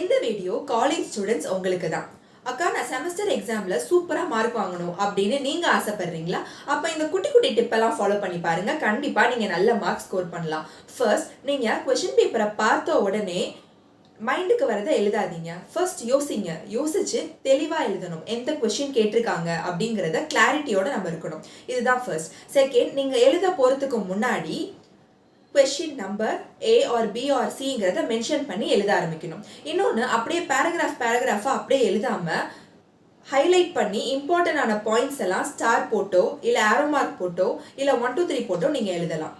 இந்த video college students உங்களுக்கு தான் அக்கா நான் செமஸ்டர் எக்ஸாமில் சூப்பராக மார்க் வாங்கணும் அப்படின்னு நீங்கள் ஆசைப்படுறீங்களா? அப்போ இந்த குட்டி குட்டி டிப்பெல்லாம் ஃபாலோ பண்ணி பாருங்கள் கண்டிப்பாக நீங்கள் நல்ல மார்க் ஸ்கோர் பண்ணலாம். ஃபர்ஸ்ட் நீங்கள் கொஷின் பேப்பரை பார்த்த உடனே மைண்டுக்கு வரதை எழுதாதீங்க. ஃபர்ஸ்ட் யோசிங்க. யோசிச்சு தெளிவாக எழுதணும். எந்த கொஷின் கேட்டிருக்காங்க அப்படிங்கிறத கிளாரிட்டியோட நம்ம இருக்கணும். இதுதான் ஃபர்ஸ்ட் செகண்ட் நீங்கள் எழுத போகிறதுக்கு முன்னாடி question number A or B or சிங்கிறத mention பண்ணி எழுத ஆரம்பிக்கணும். இன்னொன்று அப்படியே பேராகிராஃப் பேராகிராஃபாக அப்படியே எழுதாமல் ஹைலைட் பண்ணி இம்பார்ட்டண்டான பாயிண்ட்ஸ் எல்லாம் ஸ்டார் போட்டோ இல்லை ஆரோ மார்க் போட்டோ இல்லை ஒன் டூ த்ரீ போட்டோ நீங்கள் எழுதலாம்.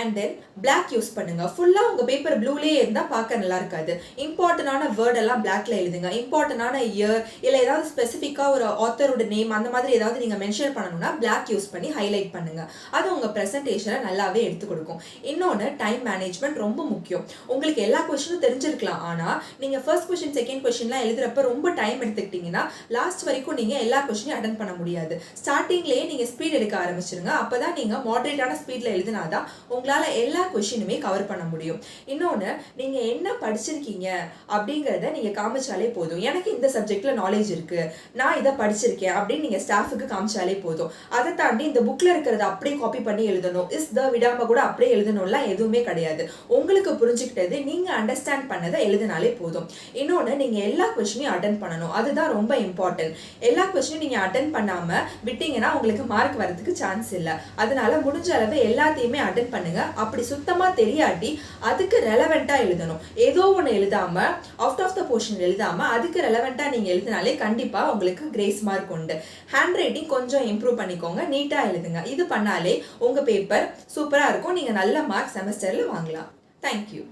அண்ட் தென் பிளாக் யூஸ் பண்ணுங்க. ஃபுல்லாக உங்கள் பேப்பர் ப்ளூலேயே இருந்தால் பார்க்க நல்லா இருக்காது. இம்பார்ட்டண்டான வேர்டெல்லாம் பிளாக்ல எழுதுங்க. இம்பார்ட்டண்டான இயர் இல்லை ஏதாவது ஸ்பெசிஃபிக்காக ஒரு ஆத்தரோட நேம் அந்த மாதிரி ஏதாவது நீங்கள் மென்ஷன் பண்ணணும்னா பிளாக் யூஸ் பண்ணி ஹைலைட் பண்ணுங்க. அது உங்கள் ப்ரெசன்டேஷனை நல்லாவே எடுத்து கொடுக்கும். இன்னொன்று டைம் மேனேஜ்மெண்ட் ரொம்ப முக்கியம். உங்களுக்கு எல்லா கொஷினும் தெரிஞ்சிருக்கலாம். ஆனால் நீங்கள் ஃபர்ஸ்ட் கொஷின் செகண்ட் கொஷின்லாம் எழுதுறப்ப ரொம்ப டைம் எடுத்துக்கிட்டிங்கன்னா லாஸ்ட் வரைக்கும் நீங்கள் எல்லா கொஷினையும் அட்டன் பண்ண முடியாது. ஸ்டார்டிங்லேயே நீங்கள் ஸ்பீட் எடுக்க ஆரம்பிச்சிருங்க. அப்போ தான் நீங்கள் மாடரேட்டான ஸ்பீடில் எழுதினாதான் உங்களால் எல்லா கொஷினுமே கவர் பண்ண முடியும். இன்னொன்று நீங்கள் என்ன படிச்சிருக்கீங்க அப்படிங்கிறத நீங்கள் காமிச்சாலே போதும். எனக்கு இந்த சப்ஜெக்டில் நாலேஜ் இருக்குது நான் இதை படிச்சிருக்கேன் அப்படின்னு நீங்கள் ஸ்டாஃபுக்கு காமிச்சாலே போதும். அதை தாண்டி இந்த புக்கில் இருக்கிறத அப்படியே காப்பி பண்ணி எழுதணும். இஸ் த விடாமல் கூட அப்படியே எழுதணும்லாம் எதுவுமே கிடையாது. உங்களுக்கு புரிஞ்சுக்கிட்டது நீங்கள் அண்டர்ஸ்டாண்ட் பண்ணதை எழுதினாலே போதும். இன்னொன்று நீங்கள் எல்லா கொஷினையும் அட்டன் பண்ணணும். அதுதான் ரொம்ப இம்பார்ட்டன்ட் எல்லா கொஷினும் நீங்கள் அட்டன் பண்ணாமல் விட்டீங்கன்னா உங்களுக்கு மார்க் வரதுக்கு சான்ஸ் இல்லை. அதனால முடிஞ்ச அளவு எல்லாத்தையுமே அட்டன் பண்ணுங்க. அப்படி சுத்தமாக தெரியாட்டி அதுக்கு ரெலவெண்ட்டாக எழுதணும். ஏதோ ஒன்று எழுதாமல் அவுட் ஆஃப் த போர்ஷன் எழுதாமல் அதுக்கு ரெலவெண்ட்டாக நீங்கள் எழுதினாலே கண்டிப்பாக உங்களுக்கு கிரேஸ் மார்க் உண்டு. ஹேண்ட் ரைட்டிங் கொஞ்சம் இம்ப்ரூவ் பண்ணிக்கோங்க. நீட்டாக எழுதுங்க. இது பண்ணாலே உங்கள் பேப்பர் சூப்பராக இருக்கும். நீங்கள் நல்ல மார்க் செமஸ்டரில் வாங்கலாம். தேங்க்யூ